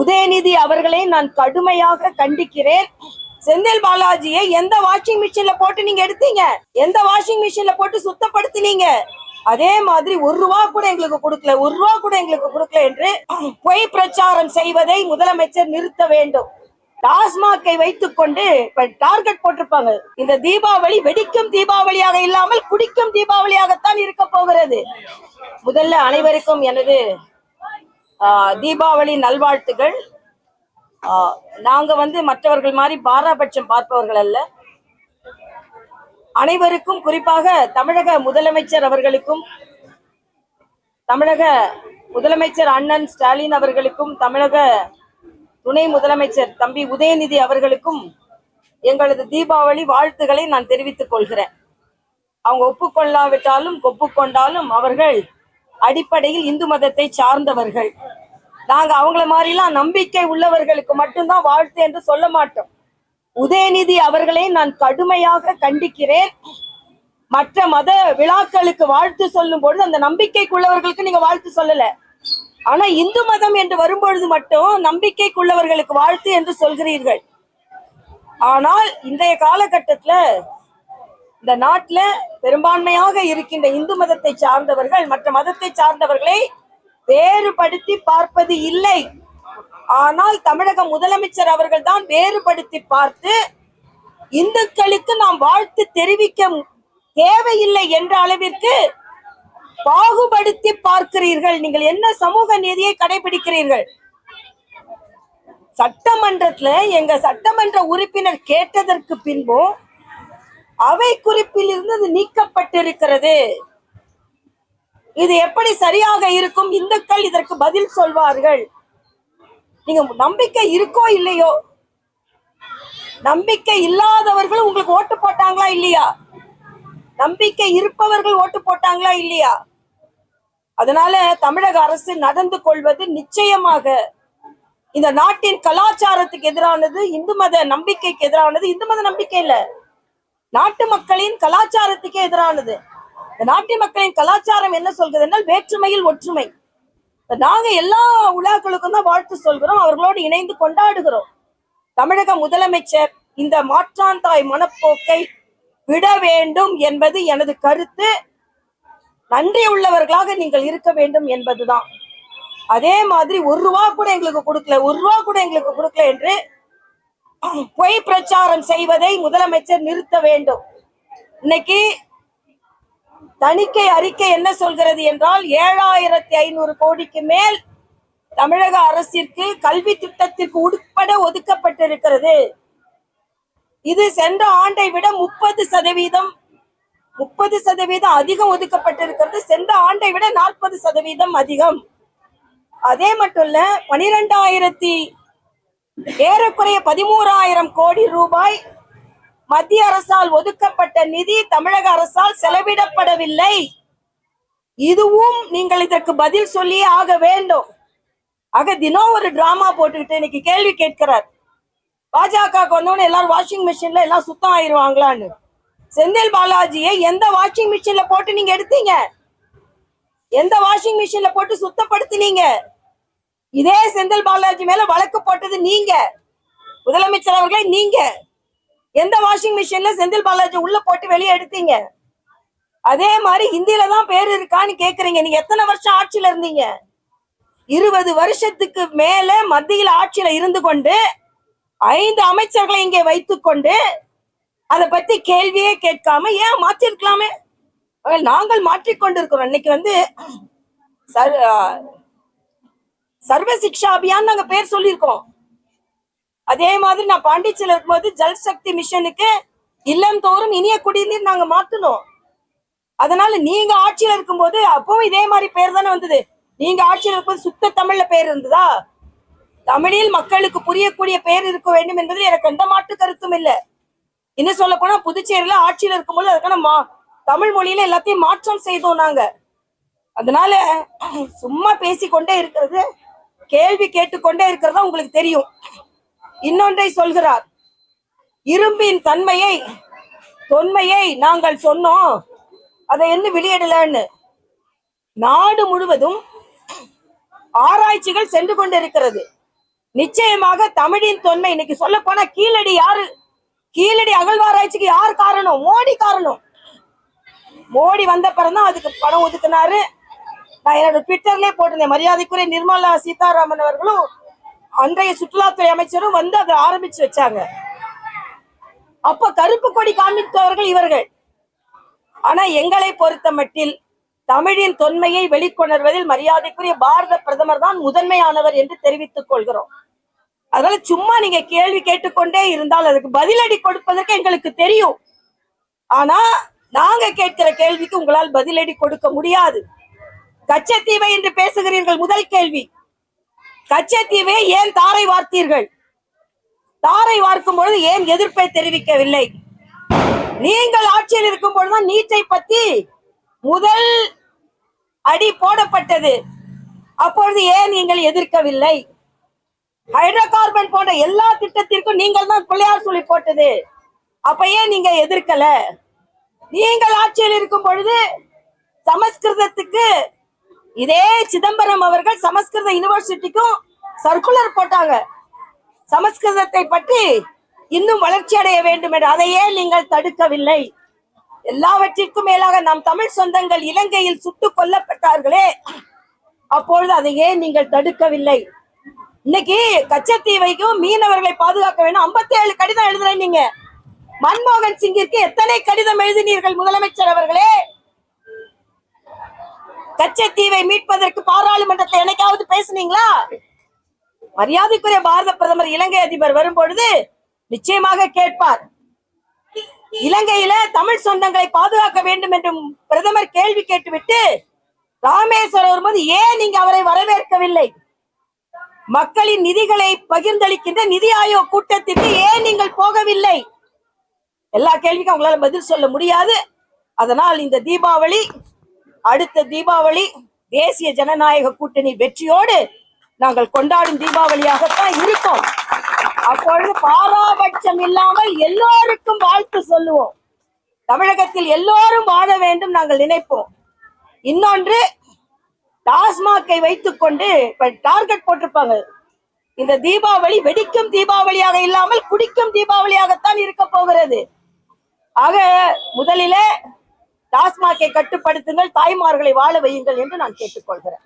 உதயநிதி அவர்களை நான் கடுமையாக கண்டிக்கிறேன். செந்தில் பாலாஜியை எந்த வாஷிங் மிஷின்ல போட்டு நீங்க எடுத்தீங்க? எந்த வாஷிங் மிஷின்ல போட்டு சுத்தப்படுத்தினீங்க? அதே மாதிரி ஒரு ரூபா கூட எங்களுக்கு கொடுக்கல. ஒரு ரூபா கூட எங்களுக்கு கொடுக்கல என்று பொய் பிரச்சாரம் செய்வதை முதலமைச்சர் நிறுத்த வேண்டும். டாஸ்மாகை வைத்துக் கொண்டு இப்ப டார்கெட் போட்டிருப்பாங்க. இந்த தீபாவளி வெடிக்கும் தீபாவளியாக இல்லாமல் குடிக்கும் தீபாவளியாகத்தான் இருக்க போகிறது. முதல்ல அனைவருக்கும் எனது தீபாவளி நல்வாழ்த்துகள். ஆஹ், நாங்க வந்து மற்றவர்கள் மாதிரி பாராபட்சம் பார்ப்பவர்கள் அல்ல. அனைவருக்கும் குறிப்பாக தமிழக முதலமைச்சர் அவர்களுக்கும் தமிழக முதலமைச்சர் அண்ணன் ஸ்டாலின் அவர்களுக்கும் தமிழக துணை முதலமைச்சர் தம்பி உதயநிதி அவர்களுக்கும் எங்களது தீபாவளி வாழ்த்துக்களை நான் தெரிவித்துக் கொள்கிறேன். அவங்க ஒப்புக்கொள்ளாவிட்டாலும் ஒப்புக்கொண்டாலும் அவர்கள் அடிப்படையில் இந்து மதத்தை சார்ந்தவர்கள். நாங்க அவங்கள மாதிரிலாம் நம்பிக்கை உள்ளவர்களுக்கு மட்டும்தான் வாழ்த்து என்று சொல்ல மாட்டோம். உதயநிதி அவர்களை நான் கடுமையாக கண்டிக்கிறேன். மற்ற மத விழாக்களுக்கு வாழ்த்து சொல்லும் பொழுது அந்த நம்பிக்கைக்குள்ளவர்களுக்கு நீங்க வாழ்த்து சொல்லல. ஆனா இந்து மதம் என்று வரும்பொழுது மட்டும் நம்பிக்கைக்குள்ளவர்களுக்கு வாழ்த்து என்று சொல்கிறீர்கள். ஆனால் இன்றைய காலகட்டத்துல இந்த நாட்டுல பெரும்பான்மையாக இருக்கின்ற இந்து மதத்தை சார்ந்தவர்கள் மற்ற மதத்தை சார்ந்தவர்களை வேறுபடுத்தி பார்ப்பது இல்லை. ஆனால் தமிழக முதலமைச்சர் அவர்கள் தான் வேறுபடுத்தி பார்த்து இந்துக்களுக்கு நாம் வாழ்த்து தெரிவிக்க தேவையில்லை என்ற அளவிற்கு பாகுபடுத்தி பார்க்கிறீர்கள். நீங்கள் என்ன சமூக நீதியை கடைபிடிக்கிறீர்கள்? சட்டமன்றத்துல எங்க சட்டமன்ற உறுப்பினர் கேட்டதற்கு பின்பும் அவை குறிப்பில் இருந்து அது நீக்கப்பட்டிருக்கிறது. இது எப்படி சரியாக இருக்கும்? இந்துக்கள் இதற்கு பதில் சொல்வார்கள். நீங்க நம்பிக்கை இருக்கோ இல்லையோ? நம்பிக்கை இல்லாதவர்கள் உங்களுக்கு ஓட்டு போட்டாங்களா இல்லையா? நம்பிக்கை இருப்பவர்கள் ஓட்டு போட்டாங்களா இல்லையா? அதனால தமிழக அரசு நடந்து கொள்வது நிச்சயமாக இந்த நாட்டின் கலாச்சாரத்துக்கு எதிரானது இந்து மத நம்பிக்கைக்கு எதிரானது. இந்து மத நம்பிக்கை இல்ல. நாட்டு மக்களின் கலாச்சாரத்துக்கே எதிரானது. நாட்டு மக்களின் கலாச்சாரம் என்ன சொல்கிறது என்றால் வேற்றுமையில் ஒற்றுமை. நாங்க எல்லா விழாக்களுக்கும் தான் வாழ்த்து சொல்கிறோம் அவர்களோடு இணைந்து கொண்டாடுகிறோம். தமிழக முதலமைச்சர் இந்த மாற்றாந்தாய் மனப்போக்கை விட வேண்டும் என்பது எனது கருத்து. நன்றி உள்ளவர்களாக நீங்கள் இருக்க வேண்டும் என்பதுதான். அதே மாதிரி ஒரு ரூபா கூட எங்களுக்கு கொடுக்கல ஒரு ரூபா கூட எங்களுக்கு கொடுக்கல என்று பொய் பிரச்சாரம் செய்வதை முதலமைச்சர் நிறுத்த வேண்டும். இன்னைக்கு தணிக்கை அறிக்கை என்ன சொல்கிறது என்றால் ஏழாயிரத்தி ஐநூறு கோடிக்கு மேல் தமிழக அரசிற்கு கல்வி திட்டத்திற்கு உட்பட ஒதுக்கப்பட்டிருக்கிறது. இது சென்ற ஆண்டை விட முப்பது சதவீதம் முப்பது சதவீதம் அதிகம் ஒதுக்கப்பட்டிருக்கிறது. சென்ற ஆண்டை விட நாற்பது சதவீதம் அதிகம். அதே மட்டும் இல்ல பனிரெண்டாயிரத்தி ஏறக்குறைய பதிமூறாயிரம் கோடி ரூபாய் மத்திய அரசால் ஒதுக்கப்பட்ட நிதி தமிழக அரசால் செலவிடப்படவில்லை. இதுவும் நீங்கள் இதற்கு பதில் சொல்லியே ஆக வேண்டும். ஆக தினம் ஒரு டிராமா போட்டுக்கிட்டு இன்னைக்கு கேள்வி கேட்கிறார். பாஜக கொண்டோன்னு எல்லாரும் வாஷிங் மிஷின்ல எல்லாம் சுத்தம் ஆயிருவாங்களான்னு. செந்தில் பாலாஜியை எந்த வாஷிங் மிஷின்ல போட்டு நீங்க எடுத்தீங்க? எந்த வாஷிங் மிஷின்ல போட்டு சுத்தப்படுத்தினீங்க? இதே செந்தில் பாலாஜி மேல வழக்கு போட்டது நீங்க. முதலமைச்சர் அவர்களே நீங்க. எந்த வாஷிங் மிஷின்ல செந்தில் பாலாஜி உள்ள போட்டு வெளியே எடுத்தீங்க? அதே மாதிரி ஹிந்தியில தான் பேர் இருக்கான்னு கேக்குறீங்க. நீங்க எத்தனை வருஷம் ஆட்சியில இருந்தீங்க? இருபது வருஷத்துக்கு மேல மத்தியில் ஆட்சியில இருந்து கொண்டு ஐந்து அமைச்சர்களை இங்கே வைத்து கொண்டு அதை பத்தி கேள்வியே கேட்காம ஏன் மாற்றிருக்கலாமே நாங்கள் மாற்றிக்கொண்டிருக்கிறோம். இன்னைக்கு வந்து சர் சர்வ சிக்ஷா அபியான் நாங்க பேர் சொல்லியிருக்கோம். அதே மாதிரி நான் பாண்டிச்சேரியில் இருக்கும்போது ஜல் சக்தி மிஷனுக்கு இல்லம் தோறும் இனிய குடிநீர் நாங்க மாத்தணும் அதனால நீங்க ஆட்சியில இருக்கும்போது அப்பவும் இதே மாதிரி பேர் தானே வந்தது. நீங்க ஆட்சியில இருக்கும்போது சுத்த தமிழ்ல பேர் இருந்ததா? தமிழில் மக்களுக்கு புரியக்கூடிய பேர் இருக்க வேண்டும் என்பதில் எனக்கு எந்த மாற்று கருத்தும் இல்லை. இன்னும் சொல்ல போனா புதுச்சேரியில ஆட்சியில இருக்கும்போது அதுக்கான மா தமிழ் மொழியில எல்லாத்தையும் மாற்றம் செய்தோம் நாங்க. அதனால சும்மா பேசிக்கொண்டே இருக்கிறது கேள்வி கேட்டுக்கொண்டே இருக்கிறதா உங்களுக்கு தெரியும். இன்னொன்றை சொல்கிறார். இரும்பின் தன்மையை தொன்மையை நாங்கள் சொன்னோம். அதை என்ன வெளியிடலன்னு? நாடு முழுவதும் ஆராய்ச்சிகள் சென்று கொண்டிருக்கிறது. நிச்சயமாக தமிழின் தொன்மை இன்னைக்கு சொல்ல போனா கீழடி யாரு? கீழடி அகழ்வாராய்ச்சிக்கு யார் காரணம்? மோடி காரணம். மோடி வந்த பிறந்தான் அதுக்கு பணம் ஒதுக்குனாரு. நான் என்னோட ட்விட்டர்லயே போட்டிருந்தேன். மரியாதைக்குரிய நிர்மலா சீதாராமன் அவர்களும் அன்றைய சுற்றுலாத்துறை அமைச்சரும் வந்து அதை ஆரம்பிச்சு வச்சாங்க. அப்ப கருப்பு கொடி காண்பித்தவர்கள் இவர்கள். ஆனா எங்களை பொறுத்த மட்டில் தமிழின் தொன்மையை வெளிக்கொணர்வதில் மரியாதைக்குரிய பாரத பிரதமர் தான் முதன்மையானவர் என்று தெரிவித்துக் கொள்கிறோம். அதனால சும்மா நீங்க கேள்வி கேட்டுக்கொண்டே இருந்தால் அதுக்கு பதிலடி கொடுப்பதற்கு எங்களுக்கு தெரியும். ஆனா நாங்க கேட்கிற கேள்விக்கு உங்களால் பதிலடி கொடுக்க முடியாது. கச்சத்தீவை என்று பேசுகிறீர்கள் முதல் கேள்வி. கச்சத்தீவை ஏன் தாரை வார்த்தீர்கள்? தாரை வார்க்கும் பொழுது ஏன் எதிர்ப்பை தெரிவிக்கவில்லை? நீங்கள் ஆட்சியில் இருக்கும் பொழுதுதான் நீட்டை பத்தி முதல் அடி போடப்பட்டது. அப்பொழுது ஏன் நீங்கள் எதிர்க்கவில்லை? ஹைட்ரோ கார்பன் போன்ற எல்லா திட்டத்திற்கும் நீங்கள் தான் பிள்ளையார் சொல்லி போட்டது. அப்ப ஏன் நீங்க எதிர்க்கல? நீங்கள் ஆட்சியில் இருக்கும் பொழுது சமஸ்கிருதத்துக்கு இதே சிதம்பரம் அவர்கள் சமஸ்கிருத யுனிவர்சிட்டிக்கும் சர்க்குலர் போட்டாங்க. சமஸ்கிருதத்தை பற்றி இன்னும் வளர்ச்சி அடைய வேண்டும் என்று அதையே நீங்கள் தடுக்கவில்லை. எல்லாவற்றிற்கும் மேலாக நம் தமிழ் சொந்தங்கள் இலங்கையில் சுட்டுக் கொல்லப்பட்டார்களே. அப்பொழுது அதையே நீங்கள் தடுக்கவில்லை. இன்னைக்கு கச்சத்தீவைக்கும் மீனவர்களை பாதுகாக்க வேண்டும் 57 ஏழு கடிதம் எழுதுறேன் நீங்க. மன்மோகன் சிங்கிற்கு எத்தனை கடிதம் எழுதினீர்கள் முதலமைச்சர் அவர்களே? கச்சத்தீவை மீட்பதற்கு பாராளுமன்றத்தில் என்னைக்காவது பேசுனீங்களா? மரியாதைக்குரிய பாரத பிரதமர் இலங்கை அதிபர் வரும்பொழுது நிச்சயமாக கேட்பார். இலங்கையில தமிழ் சொந்தங்களை பாதுகாக்க வேண்டும் என்றும் பிரதமர் கேள்வி கேட்டுவிட்டு ராமேஸ்வரம் வரும்போது ஏன் நீங்க அவரை வரவேற்கவில்லை? மக்களின் நிதிகளை பகிர்ந்தளிக்கின்ற நிதி ஆயோக் கூட்டத்திற்கு ஏன் நீங்கள் போகவில்லை? எல்லா கேள்விக்கும் உங்களால் பதில் சொல்ல முடியாது. அதனால் இந்த தீபாவளி அடுத்த தீபாவளி தேசிய ஜனநாயக கூட்டணி வெற்றியோடு நாங்கள் கொண்டாடும் தீபாவளியாகத்தான் இருக்கும். அப்பொழுது பாராபட்சம் இல்லாமல் எல்லோருக்கும் வாழ்த்து சொல்லுவோம். தமிழகத்தில் எல்லோரும் வாழ வேண்டும் நாங்கள் நினைப்போம். இன்னொன்று டாஸ்மாகை வைத்துக்கொண்டு இப்ப டார்கெட் போட்டிருப்பாங்க. இந்த தீபாவளி வெடிக்கும் தீபாவளியாக இல்லாமல் குடிக்கும் தீபாவளியாகத்தான் இருக்க போகிறது. ஆக முதலிலே டாஸ்மாகை கட்டுப்படுத்துங்கள் தாய்மார்களை வாழ வையுங்கள் என்று நான் கேட்டுக்கொள்கிறேன்.